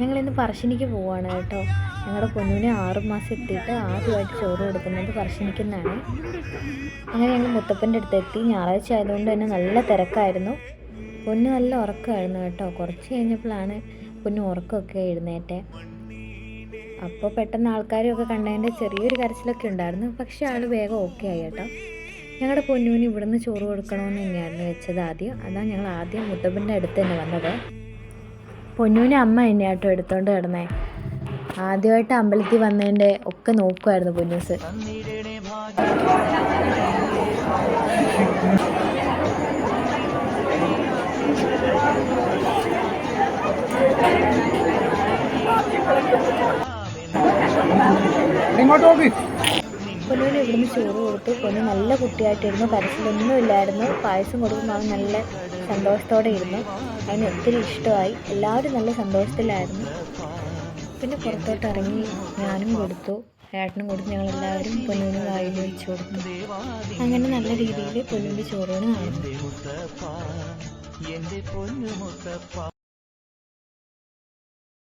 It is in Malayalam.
ഞങ്ങളിന്ന് പറശ്ശിനിക്ക് പോവാണ് കേട്ടോ. ഞങ്ങളുടെ പൊന്നുവിനെ ആറ് മാസം എത്തിയിട്ട് ആദ്യമായിട്ട് ചോറ് കൊടുക്കുന്നത് പറശ്ശിനിക്കുന്നാണ് അങ്ങനെ ഞങ്ങൾ മുത്തപ്പന്റെ അടുത്ത് എത്തി ഞായറാഴ്ച ആയതുകൊണ്ട് തന്നെ നല്ല തിരക്കായിരുന്നു. പൊന്ന് നല്ല ഉറക്കമായിരുന്നു കേട്ടോ. കുറച്ച് കഴിഞ്ഞപ്പോഴാണ് പൊന്നു ഉറക്കമൊക്കെ എഴുന്നേറ്റെ. അപ്പോൾ പെട്ടെന്ന് ആൾക്കാരെയൊക്കെ കണ്ടതിന്റെ ചെറിയൊരു കരച്ചിലൊക്കെ ഉണ്ടായിരുന്നു. പക്ഷേ ആൾ വേഗം ഓക്കെ ആയി കേട്ടോ. ഞങ്ങളുടെ പൊന്നുവിന് ഇവിടുന്ന് ചോറ് കൊടുക്കണമെന്ന് തന്നെയായിരുന്നു വെച്ചത് ആദ്യം. അതാണ് ഞങ്ങൾ ആദ്യം മുത്തപ്പന്റെ അടുത്ത് തന്നെ വന്നത്. പൊന്നുവിനെ അമ്മ എന്നെ ആട്ടോ എടുത്തോണ്ട് കിടന്നേ ആദ്യമായിട്ട് അമ്പലത്തിൽ വന്നതിന്റെ ഒക്കെ നോക്കുമായിരുന്നു പൊന്നൂസ്. പൊന്നുവിന് ഇവിടുന്ന് ചോറ് കൊടുത്തു. പൊന്നു നല്ല കുട്ടിയായിട്ടിരുന്നു. കരച്ചിലൊന്നും ഇല്ലായിരുന്നു പായസം കൊടുക്കുമ്പോൾ നല്ല സന്തോഷത്തോടെ ഇരുന്നു അതിന് ഒത്തിരി ഇഷ്ടമായി. എല്ലാവരും നല്ല സന്തോഷത്തിലായിരുന്നു. പിന്നെ പുറത്തോട്ട് ഇറങ്ങി ഞാനും കൊടുത്തു. ഏട്ടനും കൊടുത്ത്. ഞങ്ങളെല്ലാവരും പൊന്നുവിന് വായിൽ വെച്ച് കൊടുത്തു. അങ്ങനെ നല്ല രീതിയിൽ പൊന്നുവിന്റെ ചോറിന് നടന്നു